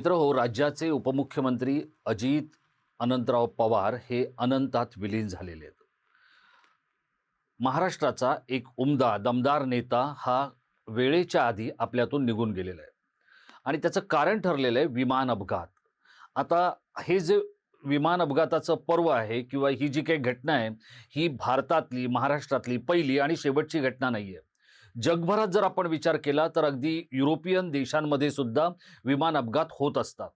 मित्र हो राज्याचे उपमुख्यमंत्री अजित अनंतराव पवार हे अनंतात विलीन झालेले आहेत. महाराष्ट्राचा एक उमदा दमदार नेता हा वेळेच्या आधी आपल्यातून निघून गेलेला आहे. आणि त्याचं कारण ठरलेलं आहे विमान अपघात. आता हे जे विमान अपघाताचं पर्व आहे किंवा ही जी काही घटना आहे ही भारतातली महाराष्ट्रातली पहिली आणि शेवटची घटना नाही आहे जगभरात जर आपण विचार केला तर अगदी युरोपियन देशांमध्ये सुद्धा विमान अपघात होत असतात.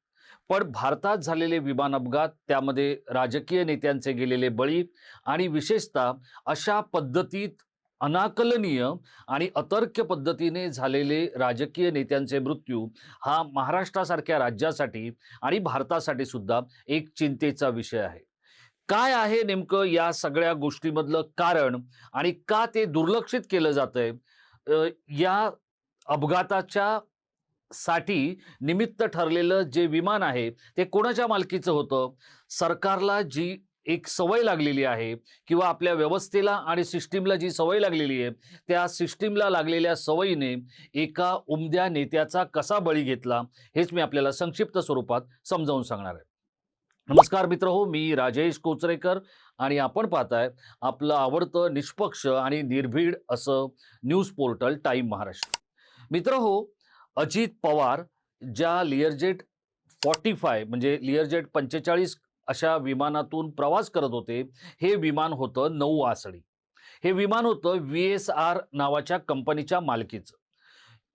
पण भारतात झालेले विमान अपघात त्यामध्ये राजकीय नेत्यांचे गेलेले बळी आणि विशेषतः अशा पद्धतीत अनाकलनीय आणि अतर्क्य पद्धतीने झालेले राजकीय नेत्यांचे मृत्यू हा महाराष्ट्रासारख्या राज्यासाठी आणि भारतासाठी सुद्धा एक चिंतेचा विषय आहे. काय आहे नेमकं या सगळ्या गोष्टीमधलं कारण आणि का ते दुर्लक्षित केलं जातंय? या अपघाताच्या साठी निमित्त ठरलेलं जे विमान आहे ते कोणाच्या मालकीचं होतं? सरकारला जी एक सवय लागलेली आहे किंवा आपल्या व्यवस्थेला आणि सिस्टीमला जी सवय लागलेली आहे त्या सिस्टीमला लागलेल्या सवयीने एका उमद्या नेत्याचा कसा बळी घेतला हेच मी आपल्याला संक्षिप्त स्वरूपात समजावून सांगणार आहे. नमस्कार मित्र हो मी राजेश कोचरेकर. आणि आपण पाहताय आपलं आवडतं निष्पक्ष आणि निर्भीड असं न्यूज पोर्टल टाईम महाराष्ट्र. मित्र हो अजित पवार ज्या लिअरजेट फॉर्टी फाय म्हणजे लिअरजेट पंचेचाळीस अशा विमानातून प्रवास करत होते हे विमान होतं नऊ आसडी हे विमान होतं व्ही एस आर नावाच्या कंपनीच्या मालकीचं.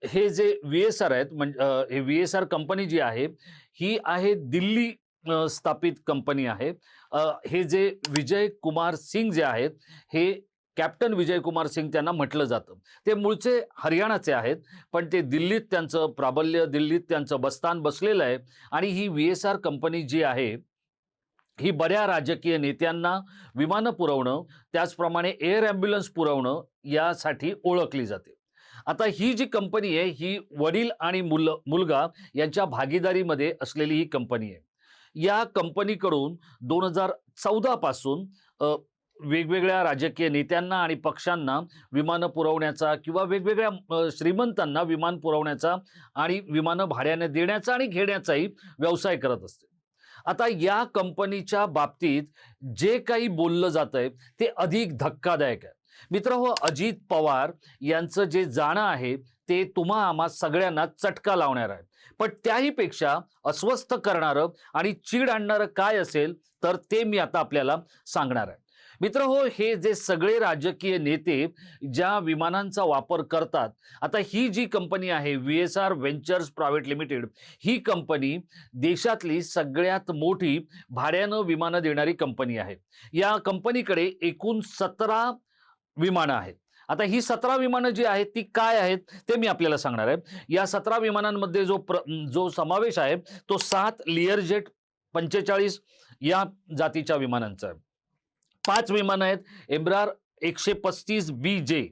हे जे व्ही एस आर आहेत म्हणजे हे व्ही एस आर कंपनी जी आहे ही आहे दिल्ली स्थापित कंपनी आहे हे जे विजय कुमार सिंग जे आहेत हे कॅप्टन विजय कुमार सिंग त्यांना म्हटलं जातं. ते मूळचे हरियाणाचे आहेत पण ते दिल्लीत त्यांचं प्राबल्य दिल्लीत त्यांचं बस्तान बसलेलं आहे आणि ही व्ही एस आर कंपनी जी आहे ही बऱ्या राजकीय नेत्यांना विमानं पुरवणं त्याचप्रमाणे एअर ॲम्ब्युलन्स पुरवणं यासाठी ओळखली जाते. आता ही जी कंपनी आहे ही वडील आणि मुल मुलगा यांच्या भागीदारीमध्ये असलेली ही कंपनी आहे. या कंपनीकडून दोन हजार चौदापासून वेगवेगळ्या राजकीय नेत्यांना आणि पक्षांना विमानं पुरवण्याचा किंवा वेगवेगळ्या श्रीमंतांना विमान पुरवण्याचा आणि विमानं भाड्याने देण्याचा आणि घेण्याचाही व्यवसाय करत असते. आता या कंपनीच्या बाबतीत जे काही बोललं जात आहे ते अधिक धक्कादायक आहे. मित्र हो अजित पवार यांचं जे जाणं आहे ते तुम्हा आम्हा सगळ्यांना चटका लावणार आहे पण त्याहीपेक्षा अस्वस्थ करणारं आणि चीड आणणारं काय असेल तर ते मी आता आपल्याला सांगणार आहे. मित्र हो हे जे सगळे राजकीय नेते ज्या विमानांचा वापर करतात आता ही जी कंपनी आहे V S R ventures private limited ही कंपनी देशातली सगळ्यात मोठी भाड्यानं विमानं देणारी कंपनी आहे. या कंपनीकडे एकूण सतरा विमानं आहेत. आता ही सतरा विमानं जी आहेत ती काय आहेत ते मी आपल्याला सांगणार आहे. या सतरा विमानांमध्ये जो प्र जो समावेश आहे तो सात लिअरजेट पंचेचाळीस या जातीच्या विमानांचा आहे. पाच विमानं आहेत एम्ब्रार एकशे पस्तीस बी जे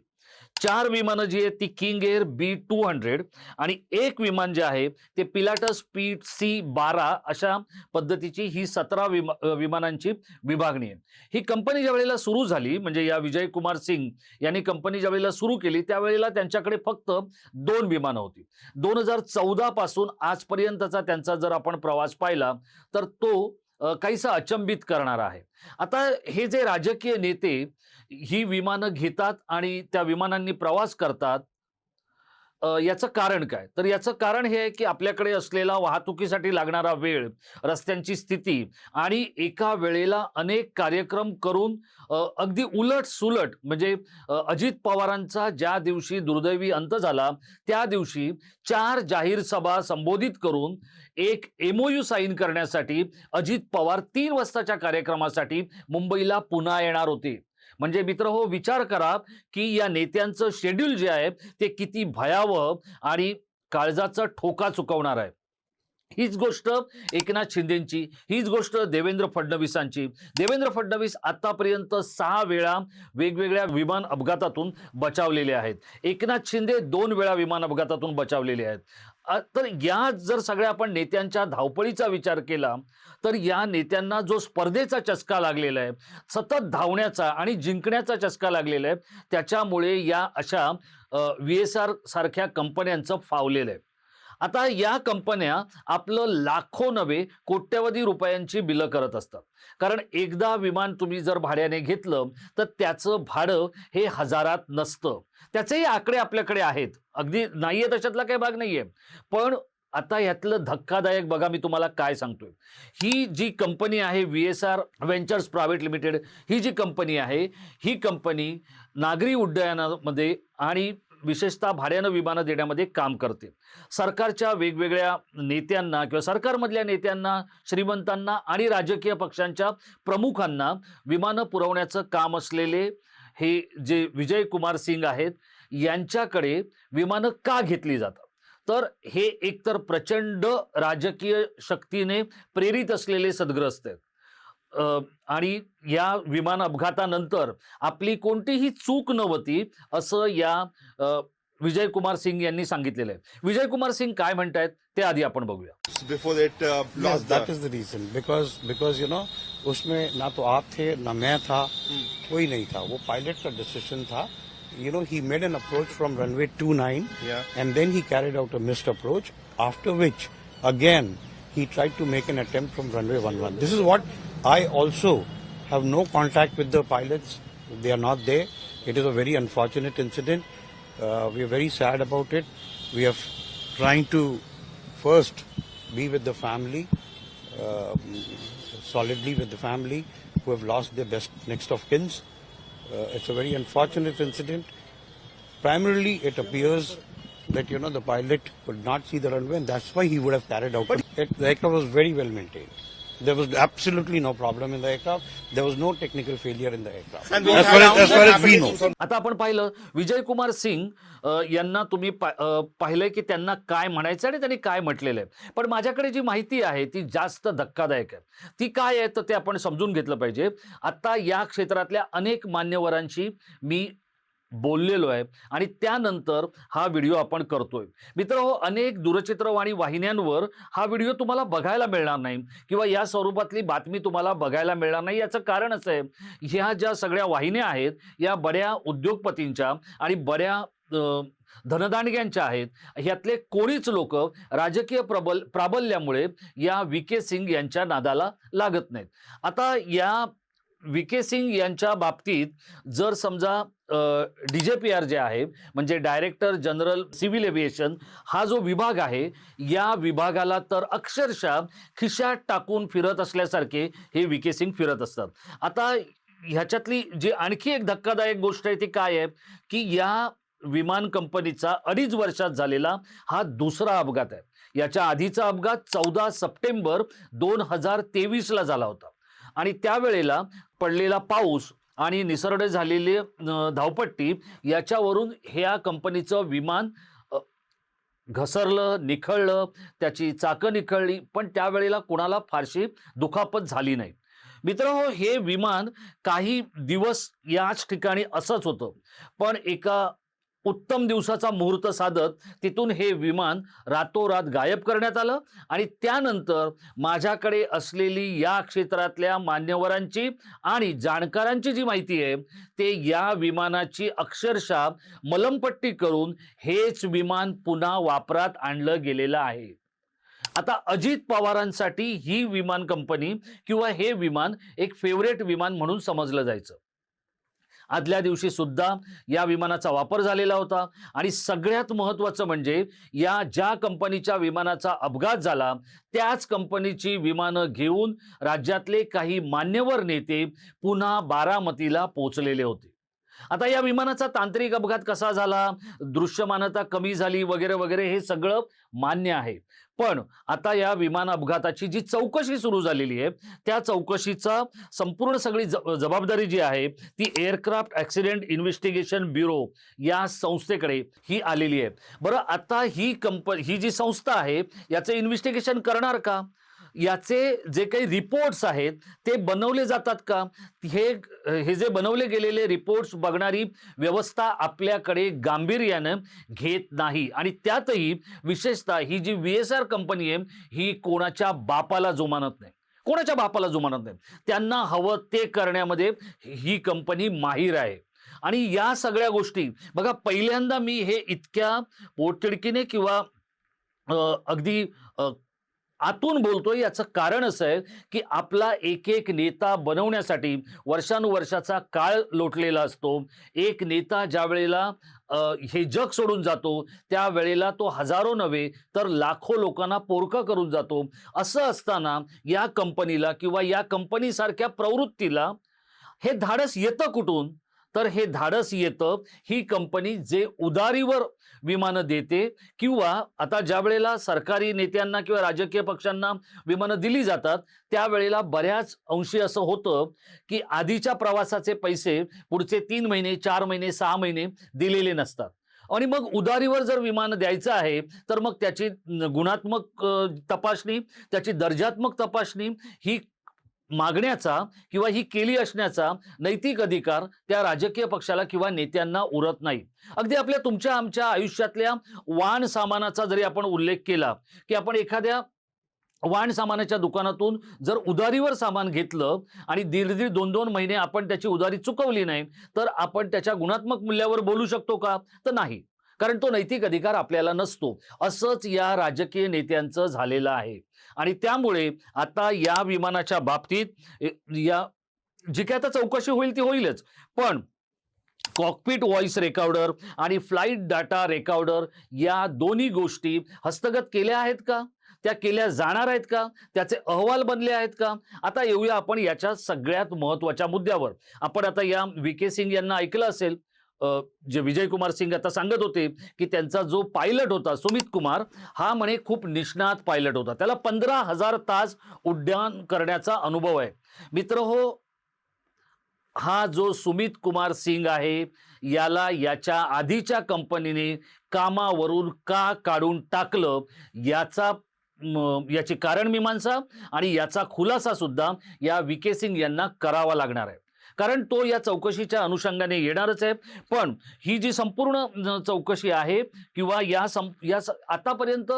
चार विमानं जी आहेत ती king air B two hundred आणि एक विमान जे आहे ते पिलाटस पी सी बारा अशा पद्धतीची ही सतरा विमा विमानांची विभागणी आहे. ही कंपनी ज्या वेळेला सुरू झाली म्हणजे या विजय कुमार सिंग यांनी कंपनी ज्या वेळेला सुरू केली त्यावेळेला त्यांच्याकडे फक्त दोन विमानं होती. दोन हजार चौदा पासून आजपर्यंतचा त्यांचा जर आपण प्रवास पाहिला तर तो काहीसा अचंबित करणार आहे. आता हे जे राजकीय नेते ही विमानं घेतात आणि त्या विमानांनी प्रवास करतात याचं कारण काय? तर याचं कारण हे आहे की आपल्याकडे असलेला वाहतुकीसाठी लागणारा वेळ रस्त्यांची स्थिती आणि एका वेळेला अनेक कार्यक्रम करून अगदी उलट सुलट म्हणजे अजित पवारांचा ज्या दिवशी दुर्दैवी अंत झाला त्या दिवशी चार जाहीर सभा संबोधित करून एक एमओयू साईन करण्यासाठी अजित पवार तीन वाजताच्या कार्यक्रमासाठी मुंबईला पुन्हा येणार होते. म्हणजे मित्र हो विचार करा की या नेत्यांचं शेड्यूल जे आहे ते किती भयावह आणि काळजाचा ठोका चुकवणार आहे. हीच गोष्ट एकनाथ शिंदेची हीच गोष्ट देवेंद्र फडणवीसांची. देवेंद्र फडणवीस आतापर्यंत सहा वेळा वेगवेगळ्या विमान अपघातातून बचावलेले आहेत. एकनाथ शिंदे दोन वेळा विमान अपघातातून बचावलेले आहेत. तर या जर सगळ्या आपण नेत्यांच्या धावपळीचा विचार केला तर या नेत्यांना जो स्पर्धेचा चस्का लागलेला आहे सतत धावण्याचा आणि जिंकण्याचा चस्का लागलेला आहे त्याच्यामुळे या अशा व्ही एस आर सारख्या कंपन्यांचं फावलेलं आहे. आता या कंपन्या आपलं लाखो नव्हे कोट्यवधी रुपयांची बिलं करत असतात. कारण एकदा विमान तुम्ही जर भाड्याने घेतलं तर त्याचं भाडं हे हजारात नसतं. त्याचेही आकडे आपल्याकडे आहेत. अगदी नाहीये त्याच्यातला काही भाग नाहीये. पण आता यातलं धक्कादायक बघा मी तुम्हाला काय सांगतोय. ही जी कंपनी आहे V S R ventures private limited ही जी कंपनी आहे ही कंपनी नागरी उड्डयनामध्ये आणि विशेषतः भाड्यानं विमानं देण्यामध्ये काम करते. सरकारच्या वेगवेगळ्या नेत्यांना किंवा सरकारमधल्या नेत्यांना श्रीमंतांना आणि राजकीय पक्षांच्या प्रमुखांना विमानं पुरवण्याचं काम असलेले हे जे विजय कुमार सिंग आहेत यांच्याकडे विमानं का घेतली जातात? तर हे एकतर प्रचंड राजकीय शक्तीने प्रेरित असलेले सद्ग्रस्त आहेत. आणि या विमान अपघातानंतर आपली कोणतीही चूक नव्हती असं या अ, विजय कुमार सिंग यांनी सांगितलेलं आहे विजय कुमार सिंग काय म्हणतायत ते आधी आपण बघूया uh, Yes, lost that the is the reason because because you know उसमें ना तो आप थे ना मैं था कोई नहीं था वो पायलट का डिसीजन था you know he made an approach from runway 29 Yeah. and then he carried out a missed approach after which again he tried to make an attempt from runway 11 this is what i also have no contact with the pilots they are not there it is a very unfortunate incident uh, we are very sad about it we are trying to first be with the family um, solidly with the family who have lost their best next of kins uh, it's a very unfortunate incident. Primarily, it appears that you know the pilot could not see the runway, and that's why he would have carried out. But it, the aircraft was very well maintained. There was absolutely no problem in the aircraft. There was no technical failure in the aircraft. And as far as, as far as we know. आता आपण पाहिलं विजय कुमार सिंग अ, यांना तुम्ही पा- अ, पाहिलंय की त्यांना काय म्हणायचं आणि त्यांनी काय म्हटलेलं आहे पण माझ्याकडे जी माहिती आहे ती जास्त धक्कादायक आहे ती काय आहे तर ते आपण समजून घेतलं पाहिजे आता या क्षेत्रातल्या अनेक मान्यवरांशी मी बोललेलो आहे. आणि त्यानंतर हा व्हिडिओ आपण करतोय. मित्र हो, अनेक दूरचित्रवाणी वाहिन्यांवर हा व्हिडिओ तुम्हाला बघायला मिळणार नाही किंवा या स्वरूपातली बातमी तुम्हाला बघायला मिळणार नाही. याचं कारण असं आहे ह्या ज्या सगळ्या वाहिन्या आहेत या बऱ्या उद्योगपतींच्या आणि बऱ्या धनदांडग्यांच्या आहेत ह्यातले कोणीच लोक राजकीय प्रबल प्राबल्यामुळे या व्ही के सिंग यांच्या नादाला लागत नाहीत. आता या व्ही के सिंग यांच्या बाबतीत जर समजा D J P R J आहे म्हणजे डायरेक्टर जनरल सिव्हिल एव्हिएशन हा जो विभाग आहे या विभागाला तर अक्षरशः खिशात टाकून फिरत असल्यासारखे हे व्ही के सिंग फिरत असतात. आता ह्याच्यातली जी आणखी एक धक्कादायक गोष्ट आहे ती काय आहे? की या विमान कंपनीचा अडीच वर्षात झालेला हा दुसरा अपघात आहे. याच्या आधीचा अपघात चौदा सप्टेंबर दोन हजार तेवीसला झाला होता. आणि त्यावेळेला पडलेला पाऊस आणि निसरडे झालेली धावपट्टी याच्यावरून ह्या कंपनीचं विमान घसरलं निखळलं त्याची चाकं निखळली पण त्यावेळेला कुणाला फारशी दुखापत झाली नाही. मित्र हे विमान काही दिवस याच ठिकाणी असंच होतं. पण एका उत्तम दिवसाचा मुहूर्त साधत तिथून हे विमान रातोरात गायब करण्यात आलं आणि त्यानंतर माझ्याकडे असलेली या क्षेत्रातल्या मान्यवरांची आणि जाणकारांची जी माहिती आहे ते या विमानाची अक्षरशः मलमपट्टी करून हेच विमान पुन्हा वापरात आणलं गेलेलं आहे. आता अजित पवारांसाठी ही विमान कंपनी किंवा हे विमान एक फेवरेट विमान म्हणून समजलं जायचं. आदल्या दिवशी सुद्धा या विमानाचा वापर झालेला होता. आणि सगळ्यात महत्त्वाचं म्हणजे या ज्या कंपनीच्या विमानाचा अपघात झाला त्याच कंपनीची विमानं घेऊन राज्यातले काही मान्यवर नेते पुन्हा बारामतीला पोचलेले होते. आता या विमानाचा तांत्रिक अपघात कसा झाला? दृश्यमानता कमी झाली वगैरे वगैरे हे सगळं मान्य आहे. पण आता या विमान अपघाताची जी चौकशी सुरू झालेली आहे त्या चौकशीचा संपूर्ण सगळी ज- जबाबदारी जी आहे ती एअरक्राफ्ट ॲक्सिडेंट इन्व्हेस्टिगेशन ब्युरो या संस्थेकडे ही आलेली आहे. बरं आता ही कंप ही जी संस्था आहे याचं इन्व्हेस्टिगेशन करणार का? याचे जे काही रिपोर्ट्स आहेत ते बनवले जातात का? हे हे जे बनवले गेलेले रिपोर्ट्स बघणारी व्यवस्था आपल्याकडे गांभीर्यानं घेत नाही. आणि त्यातही विशेषतः ही जी व्ही एस आर कंपनी आहे ही कोणाच्या बापाला जोमानत नाही. कोणाच्या बापाला जुमानत नाही. त्यांना हवं ते करण्यामध्ये ही कंपनी माहीर आहे. आणि या सगळ्या गोष्टी बघा पहिल्यांदा मी हे इतक्या पोटतिडकीने किंवा अगदी आतून बोलतोय. याचं कारण असं आहे की आपला एक एक नेता बनवण्यासाठी वर्षानुवर्षाचा काळ लोटलेला असतो. एक नेता ज्या वेळेला हे जग सोडून जातो त्यावेळेला तो हजारो नव्हे तर लाखो लोकांना पोरकं करून जातो. असं असताना या कंपनीला किंवा या कंपनीसारख्या प्रवृत्तीला हे धाडस येतं कुठून? तर हे धाडस येतं. ही कंपनी जे उदारीवर विमानं देते किंवा आता ज्या वेळेला सरकारी नेत्यांना किंवा राजकीय पक्षांना विमानं दिली जातात त्यावेळेला बऱ्याच अंशी असं होतं की आधीच्या प्रवासाचे पैसे पुढचे तीन महिने चार महिने सहा महिने दिलेले नसतात. आणि मग उदारीवर जर विमान द्यायचं आहे तर मग त्याची गुणात्मक तपासणी त्याची दर्जात्मक तपासणी ही मागण्याचा किंवा ही केली असण्याचा नैतिक अधिकार त्या राजकीय पक्षाला किंवा नेत्यांना उरत नाही. अगदी आपल्या तुमच्या आमच्या आयुष्यातल्या वाण सामानाचा जरी आपण उल्लेख केला की आपण एखाद्या वाण सामानाच्या दुकानातून जर उधारीवर सामान घेतलं आणि दीड दीड दोन दोन महिने आपण त्याची उधारी चुकवली नाही तर आपण त्याच्या गुणात्मक मूल्यावर बोलू शकतो का? तर नाही. कारण तो नैतिक अधिकार आपल्याला नसतो. असंच या राजकीय नेत्यांचं झालेलं आहे. आणि त्यामुळे आता या विमानाच्या बाबतीत या जी काय आता चौकशी होईल ती होईलच. पण कॉकपिट व्हॉइस रेकॉर्डर आणि फ्लाईट डाटा रेकॉर्डर या दोन्ही गोष्टी हस्तगत केल्या आहेत का? त्या केल्या जाणार आहेत का? त्याचे अहवाल बनले आहेत का? आता येऊया आपण याच्या सगळ्यात महत्त्वाच्या मुद्द्यावर. आपण आता या व्ही के सिंग यांना ऐकलं असेल. जे विजय कुमार सिंग आता सांगत होते की त्यांचा जो पायलट होता सुमित कुमार हा म्हणे खूप निष्णात पायलट होता. त्याला पंधरा हजार तास उड्डाण करण्याचा अनुभव आहे. मित्र हो हा जो सुमित कुमार सिंग आहे याला याच्या आधीच्या कंपनीने कामावरून का काढून टाकलं याचा याची कारण मीमांसा आणि याचा खुलासा सुद्धा या वी के सिंग यांना करावा लागणार आहे. कारण तो या चौकशीच्या अनुषंगाने येणारच आहे. पण ही जी संपूर्ण चौकशी आहे किंवा या सं या स- आतापर्यंत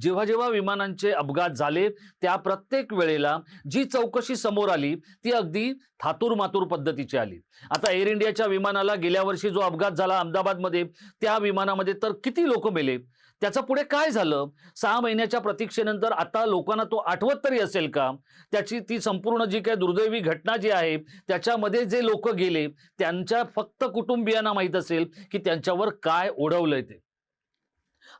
जेव्हा जेव्हा विमानांचे अपघात झाले त्या प्रत्येक वेळेला जी चौकशी समोर आली ती अगदी थातूर मातूर पद्धतीची आली. आता एअर इंडियाच्या विमानाला गेल्या वर्षी जो अपघात झाला अहमदाबादमध्ये त्या विमानामध्ये तर किती लोक मेले? त्याचं पुढे काय झालं? सहा महिन्याच्या प्रतीक्षेनंतर आता लोकांना तो आठवत तरी असेल का? त्याची ती संपूर्ण जी काही दुर्दैवी घटना जी आहे त्याच्यामध्ये जे लोक गेले त्यांच्या फक्त कुटुंबियांना माहीत असेल की त्यांच्यावर काय ओढवलंय ते.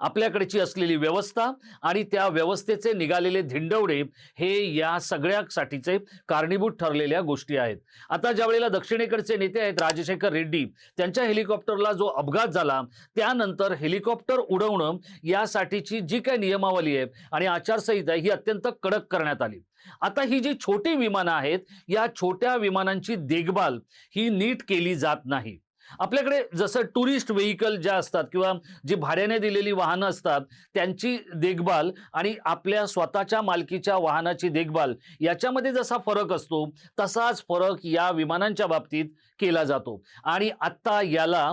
आपल्याकडची असलेली व्यवस्था आणि त्या व्यवस्थेचे निघालेले धिंडवडे हे या सगळ्यासाठीचे कारणीभूत ठरलेल्या गोष्टी आहेत. आता ज्या वेळेला दक्षिणेकडचे नेते आहेत राजशेखर रेड्डी त्यांच्या हेलिकॉप्टरला जो अपघात झाला त्यानंतर हेलिकॉप्टर उडवणं यासाठीची जी काही नियमावली आहे आणि आचारसंहिता आहे, ही अत्यंत कडक करण्यात आली. आता ही जी छोटी विमानं आहेत या छोट्या विमानांची देखभाल ही नीट केली जात नाही. आपल्याकडे जसं टुरिस्ट व्हेकल ज्या असतात किंवा जी भाड्याने दिलेली वाहनं असतात त्यांची देखभाल आणि आपल्या स्वतःच्या मालकीच्या वाहनाची देखभाल याच्यामध्ये जसा फरक असतो तसाच फरक या विमानांच्या बाबतीत केला जातो. आणि आत्ता याला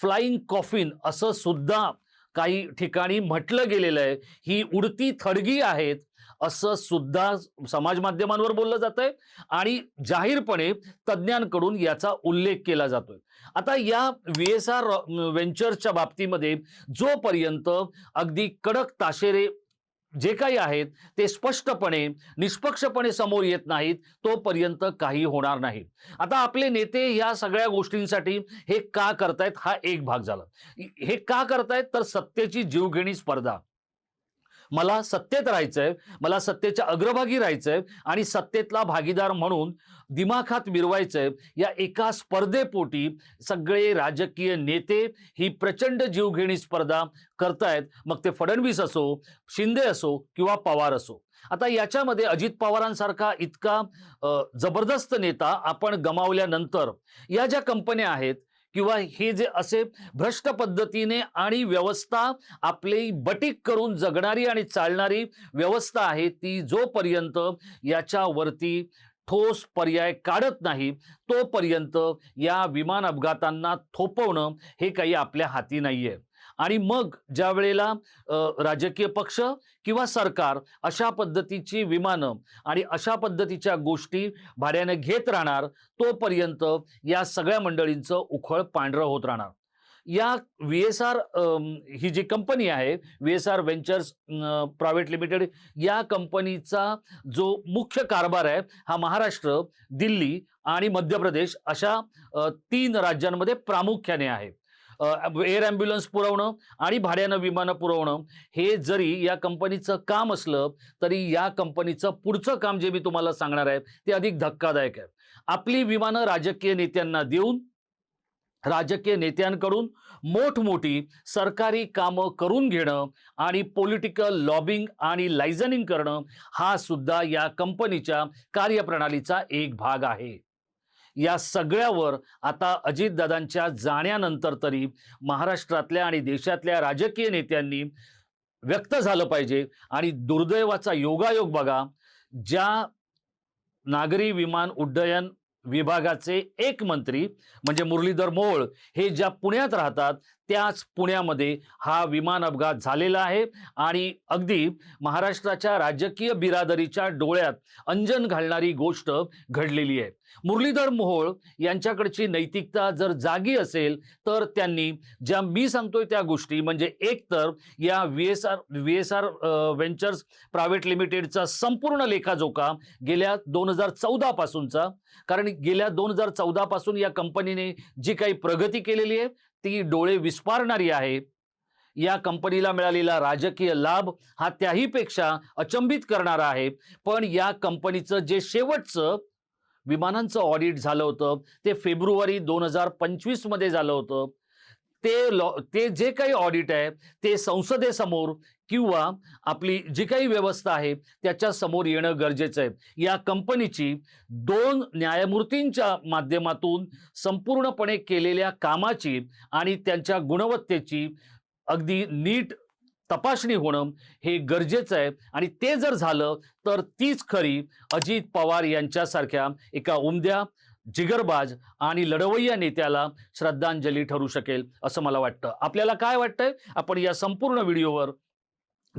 फ्लाईंग कॉफिन असं सुद्धा काही ठिकाणी म्हटलं गेलेलं आहे. ही उडती थडगी आहेत असं सुद्धा समाज माध्यमांवर बोललं जात आहे आणि जाहीरपणे तज्ज्ञांकडून याचा उल्लेख केला जातोय. आता या व्ही एस आर व्हेंचरच्या बाबतीमध्ये जोपर्यंत अगदी कडक ताशेरे जे काही आहेत ते स्पष्टपणे निष्पक्षपणे समोर येत नाहीत तोपर्यंत काही होणार नाही. आता आपले नेते या सगळ्या गोष्टींसाठी हे का करतायत हा एक भाग झाला. हे का करतायत? तर सत्तेची जीवघेणी स्पर्धा. मला सत्तेत राहायचंय मला सत्तेच्या अग्रभागी राहायचंय आणि सत्तेतला भागीदार म्हणून दिमाखात मिरवायचंय या एका स्पर्धेपोटी सगळे राजकीय नेते ही प्रचंड जीवघेणी स्पर्धा करतायत. मग ते फडणवीस असो शिंदे असो किंवा पवार असो. आता याच्यामध्ये अजित पवारांसारखा इतका जबरदस्त नेता आपण गमावल्यानंतर या ज्या कंपन्या आहेत किंवा हे जे असे भ्रष्ट पद्धतीने आणि व्यवस्था आपली बटीक करून जगणारी आणि चालणारी व्यवस्था आहे ती जोपर्यंत याच्यावरती ठोस पर्याय काढत नाही तोपर्यंत या विमान अपघातांना थोपवणं हे काही आपल्या हाती नाही आहे आणि मग ज्या वेळेला राजकीय पक्ष किंवा सरकार अशा पद्धतीची विमानं आणि अशा पद्धतीच्या गोष्टी भाड्याने घेत राहणार तोपर्यंत या सगळ्या मंडळींचं उखळ पांढरं होत राहणार. या व्ही एस आर ही जी कंपनी आहे V S R ventures private limited या कंपनीचा जो मुख्य कारभार आहे हा महाराष्ट्र दिल्ली आणि मध्य प्रदेश अशा तीन राज्यांमध्ये प्रामुख्याने आहे. एअर ॲम्ब्युलन्स पुरवणं आणि भाड्यानं विमानं पुरवणं हे जरी या कंपनीचं काम असलं तरी या कंपनीचं पुढचं काम जे मी तुम्हाला सांगणार आहे ते अधिक धक्कादायक आहे. आपली विमानं राजकीय नेत्यांना देऊन राजकीय नेत्यांकडून मोठमोठी सरकारी कामं करून घेणं आणि पॉलिटिकल लॉबिंग आणि लायझनिंग करणं हा सुद्धा या कंपनीच्या कार्यप्रणालीचा एक भाग आहे. या सगळ्यावर आता अजितदादांच्या जाण्यानंतर तरी महाराष्ट्रातल्या आणि देशातल्या राजकीय नेत्यांनी व्यक्त झालं पाहिजे. आणि दुर्दैवाचा योगायोग बघा ज्या नागरी विमान उड्डयन विभागाचे एक मंत्री म्हणजे मुरलीधर मोहोळ हे ज्या पुण्यात राहतात त्याच पुण्यामध्ये हा विमान अपघात झालेला आहे आणि अगदी महाराष्ट्राच्या राजकीय बिरादरीच्या डोळ्यात अंजन घालणारी गोष्ट घडलेली आहे. मुरलीधर मोहोळ यांच्याकडची नैतिकता जर जागी असेल तर त्यांनी ज्या मी सांगतोय त्या गोष्टी म्हणजे एकतर या V S R V S R ventures private लिमिटेडचा संपूर्ण लेखाजोखा गेल्या दोन हजार चौदापासूनचा कारण गेल्या दोन हजार चौदापासून या कंपनीने जी काही प्रगती केलेली आहे ती डोळे विस्पारणारी आहे. या कंपनीला मिळालेला राजकीय लाभ हा त्याहीपेक्षा अचंबित करणारा आहे. पण या कंपनीचं जे शेवटचं विमानांचं ऑडिट झालं होतं ते फेब्रुवारी दोन हजार पंचवीसमध्ये झालं होतं. ते लॉ ते जे काही ऑडिट आहे ते संसदेसमोर किंवा आपली जी काही व्यवस्था आहे त्याच्यासमोर येणं गरजेचं आहे. या कंपनीची दोन न्यायमूर्तींच्या माध्यमातून संपूर्णपणे केलेल्या कामाची आणि त्यांच्या गुणवत्तेची अगदी नीट तपासणी होणं हे गरजेचं आहे. आणि ते जर झालं तर तीच खरी अजित पवार यांच्यासारख्या एका उमद्या जिगरबाज आणि लढवय्या नेत्याला श्रद्धांजली ठरू शकेल असं मला वाटतं. आपल्याला काय वाटतंय? आपण या संपूर्ण व्हिडिओवर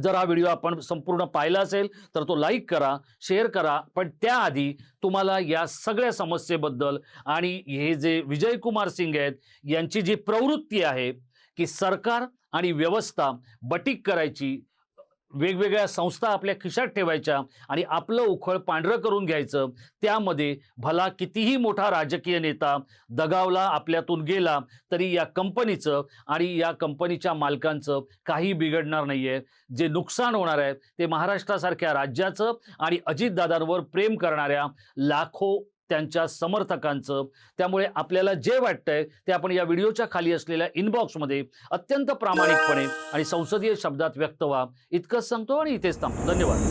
जर हा व्हिडिओ आपण संपूर्ण पाहिला असेल तर तो लाईक करा शेअर करा. पण त्याआधी तुम्हाला या सगळ्या समस्येबद्दल आणि हे जे विजयकुमार सिंग आहेत यांची जी प्रवृत्ती आहे की सरकार आणि व्यवस्था बटीक करायची वेगवेगळ्या संस्था आपल्या खिशात ठेवायच्या आणि आपलं उखळ पांढरं करून घ्यायचं. त्यामध्ये भला कितीही मोठा राजकीय नेता दगावला आपल्यातून गेला तरी या कंपनीचं आणि या कंपनीच्या मालकांचं काही बिघडणार नाही आहे जे नुकसान होणार आहे ते महाराष्ट्रासारख्या राज्याचं आणि अजितदादांवर प्रेम करणाऱ्या लाखो त्यांच्या समर्थकांचं. त्यामुळे आपल्याला जे वाटतंय ते आपण या व्हिडिओच्या खाली असलेल्या इनबॉक्समध्ये अत्यंत प्रामाणिकपणे आणि संसदीय शब्दात व्यक्त व्हा. इतकंच सांगतो आणि इथेच थांबतो. धन्यवाद.